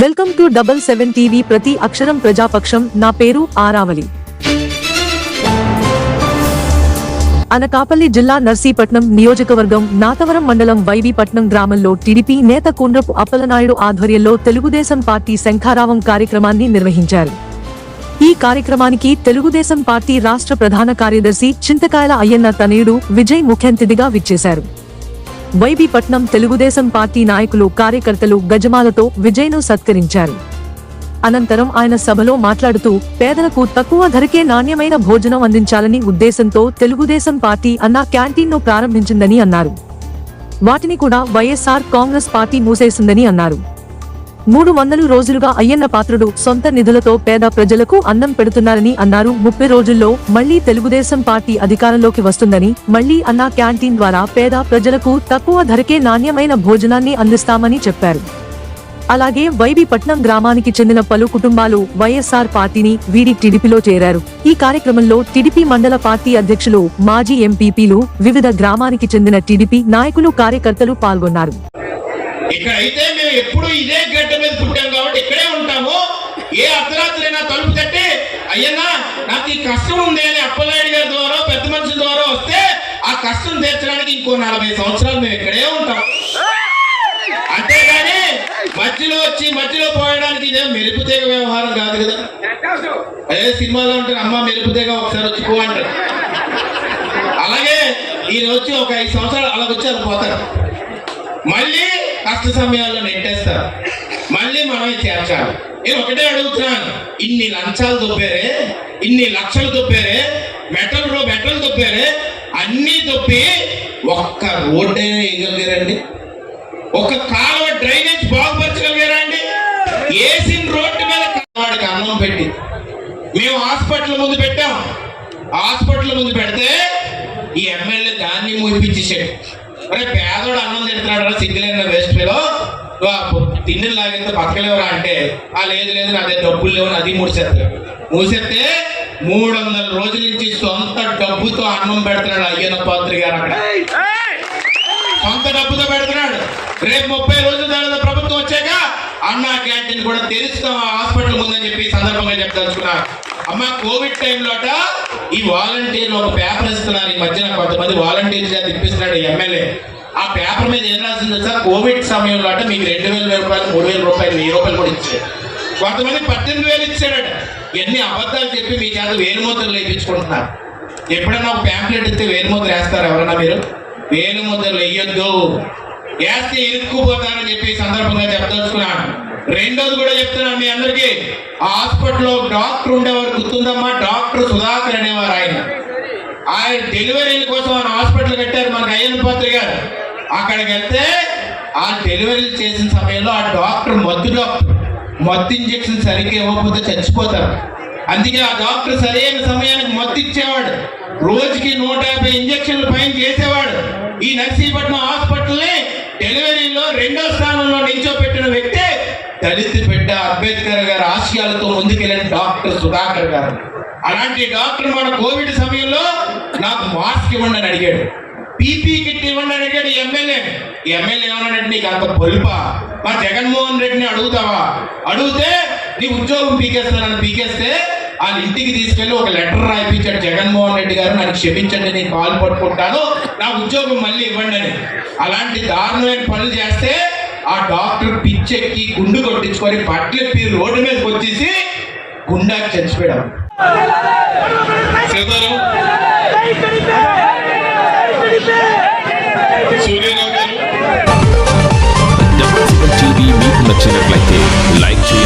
Welcome to double seven TV ప్రతి అక్షరం ప్రజాపక్షం. నా పేరు ఆరావళి. అనకాపల్లి జిల్లా నర్సీపట్నం నియోజకవర్గం నాతవరం మండలం వైవీపట్నం గ్రామంలో టీడీపీ నేత కుండ్రపు అప్పలనాయుడు ఆధ్వర్యంలో తెలుగుదేశం పార్టీ శంఖారావం కార్యక్రమాన్ని నిర్వహించారు. ఈ కార్యక్రమానికి తెలుగుదేశం పార్టీ రాష్ట్ర ప్రధాన కార్యదర్శి చింతకాయల అయ్యన్న తనయుడు విజయ్ ముఖ్య అతిథిగా విచ్చేశారు. వైబీపట్నం తెలుగుదేశం పార్టీ నాయకులు కార్యకర్తలు గజమాలతో విజయ్ను సత్కరించారు. అనంతరం ఆయన సభలో మాట్లాడుతూ పేదలకు తక్కువ ధరకే నాణ్యమైన భోజనం అందించాలని ఉద్దేశంతో తెలుగుదేశం పార్టీ అన్న క్యాంటీన్ను ప్రారంభించిందని అన్నారు. వాటిని కూడా వైఎస్ఆర్ కాంగ్రెస్ పార్టీ మూసేసిందని అన్నారు. మూడు వందలు రోజులుగా అయ్యన్న పాత్రుడు సొంత నిధులతో పేద ప్రజలకు అన్నం పెడుతున్నారని అన్నారు. ముప్పై రోజుల్లో మళ్ళీ తెలుగుదేశం పార్టీ అధికారంలోకి వస్తుందని మళ్ళీ అన్న క్యాంటీన్ ద్వారా పేద ప్రజలకు తక్కువ ధరకే నాణ్యమైన భోజనాన్ని అందిస్తామని చెప్పారు. అలాగే వైబీపట్నం గ్రామానికి చెందిన పలు కుటుంబాలు వైఎస్ఆర్ పార్టీని వీడి టిడిపిలో చేరారు. ఈ కార్యక్రమంలో టిడిపి మండల పార్టీ అధ్యక్షులు మాజీ ఎంపీపీలు వివిధ గ్రామానికి చెందిన టీడీపీ నాయకులు కార్యకర్తలు పాల్గొన్నారు. ఇక్కడ అయితే మేము ఎప్పుడు ఇదే గడ్డ మీద పుట్టాం కాబట్టి ఇక్కడే ఉంటాము. ఏ అర్ధరాత్రైనా అయినా తలుపు తట్టి అయ్యన్నా నాకు ఈ కష్టం ఉంది అని అప్పలనాయుడు గారి ద్వారా పెద్ద మనుషుల ద్వారా వస్తే ఆ కష్టం తీర్చడానికి ఇంకో నలభై సంవత్సరాలు మేము ఇక్కడే ఉంటాం. అంతేగాని మధ్యలో వచ్చి మధ్యలో పోయడానికి ఇదే మెరుపుతీగ వ్యవహారం కాదు కదా. అదే సినిమాలో ఉంటారు అమ్మ మెరుపుతీగ ఒకసారి వచ్చి పో అంటారు. అలాగే ఈయన వచ్చి ఒక ఐదు సంవత్సరాలు అలా వచ్చి అది పోతారు. మళ్ళీ కష్ట సమయాల్లో నెట్టేస్తారు. మళ్ళీ మనం చేర్చాలి. నేను ఒకటే అడుగుతున్నాను. ఇన్ని లంచాలు దొప్పారే ఇన్ని లక్షలు దొప్పారే మెటల్ రో మెటల్ దొప్పారే అన్నీ దొప్పి ఒక్క రోడ్డు వేయగలిగారండి? ఒక కాలువ డ్రైనేజ్ బాగుపరచగలిగారా అండి వేసిన రోడ్డు మీద వాడికి అన్నం పెట్టి మేము హాస్పిటల్ ముందు పెట్టాం. హాస్పిటల్ ముందు పెడితే ఈ ఎమ్మెల్యే దాన్ని మోపించేసాడు అరే పేదోడు అన్నం తింటున్నాడు సిగ్గులేని వేస్ట్లో తిండి లాగితే బతకలేవరా అంటే ఆ లేదు లేదు నా దగ్గర డబ్బులు లేవు అది మూసేస్తారు మూసేస్తే మూడు వందల రోజుల నుంచి సొంత డబ్బుతో అన్నం పెడుతున్నాడు అయ్యన్న పాత్రి గారు అక్కడ. సొంత డబ్బుతో పెడుతున్నాడు. రేపు ముప్పై రోజుల తర్వాత ప్రభుత్వం వచ్చాక అన్నా క్యాంటీన్ కూడా తెరుస్తాం హాస్పిటల్ ముందని చెప్పి సందర్భంగా చెప్తాచుకున్నా అమ్మ కోవిడ్ టైంలోట ఈ వాలంటీర్లు ఒక పేపర్ ఇస్తున్నారు ఈ మధ్యన కొంతమంది వాలంటీర్ చేత ఇప్పిస్తున్నాడు ఎమ్మెల్యే. ఆ పేపర్ మీద ఏం రాసింది సార్ కోవిడ్ సమయంలో అంటే మీకు రెండు వేల రూపాయలు మూడు వేల రూపాయలు వెయ్యి రూపాయలు కూడా ఇచ్చాడు. కొంతమంది పద్దెనిమిది వేలు ఇచ్చాడట. ఎన్ని అబద్ధాలు చెప్పి మీ చేత వేలు వేయించుకుంటున్నారు. ఎప్పుడైనా ఒక ప్యాంప్లెట్ ఇస్తే వేలు వేస్తారు ఎవరన్నా మీరు? వేలు వేయొద్దు. వేస్తే ఇరుక్కుపోతానని చెప్పి సందర్భంగా చెప్పదలుచుకున్నాను రెండోది కూడా చెప్తున్నాను మీ అందరికీ. ఆ హాస్పిటల్లో డాక్టర్ ఉండేవారు గుర్తుందమ్మా? డాక్టర్ సుధాకర్ అనేవారు ఆయన. ఆయన డెలివరీల కోసం ఆయన హాస్పిటల్ కట్టారు మనకు అయ్యన్న పాత్రి గారు. అక్కడికి వెళ్తే ఆ డెలివరీలు చేసిన సమయంలో ఆ డాక్టర్ మత్తు డాక్టర్. మత్తు ఇంజెక్షన్ సరిగ్గా ఇవ్వకపోతే చచ్చిపోతారు. అందుకే ఆ డాక్టర్ సరైన సమయానికి మత్తు ఇచ్చేవాడు. రోజుకి నూట యాభై ఇంజక్షన్లు పైన చేసేవాడు. ఈ నర్సీపట్నం హాస్పిటల్నే డెలివరీలో రెండో స్థానంలో నిల్చోపెట్టిన వ్యక్తే దళిత బిడ్డ అంబేద్కర్ గారు ఆశయాలతో ముందుకెళ్ళిన డాక్టర్ సుధాకర్ గారు. అలాంటి డాక్టర్ మన కోవిడ్ సమయంలో నాకు మాస్క్ ఇవ్వండి అని అడిగాడు. పీపీ కిట్ ఇవ్వండి అని అడిగాడు ఎమ్మెల్యే. ఎమ్మెల్యే ఏమన్నాడంటే నీకు అంత పొలుపా? మా జగన్మోహన్ రెడ్డిని అడుగుతావా? అడిగితే నీ ఉద్యోగం పీకేస్తానని పీకేస్తే వాళ్ళ ఇంటికి తీసుకెళ్ళి ఒక లెటర్ రాయిపించాడు జగన్మోహన్ రెడ్డి గారు నన్ను క్షమించండి నేను కాలు పట్టుకుంటాను నా ఉద్యోగం మళ్ళీ ఇవ్వండి అని. అలాంటి దారుణమైన పనులు చేస్తే ఆ డాక్టర్ పిచ్చెక్కి గుండు కొట్టించుకొని పట్లెప్పి రోడ్డు మీదకి వచ్చేసి గుండాకి చచ్చిపోయాడు. సూర్యరావు గారు. మీకు నచ్చినట్లయితే లైక్ చేయండి.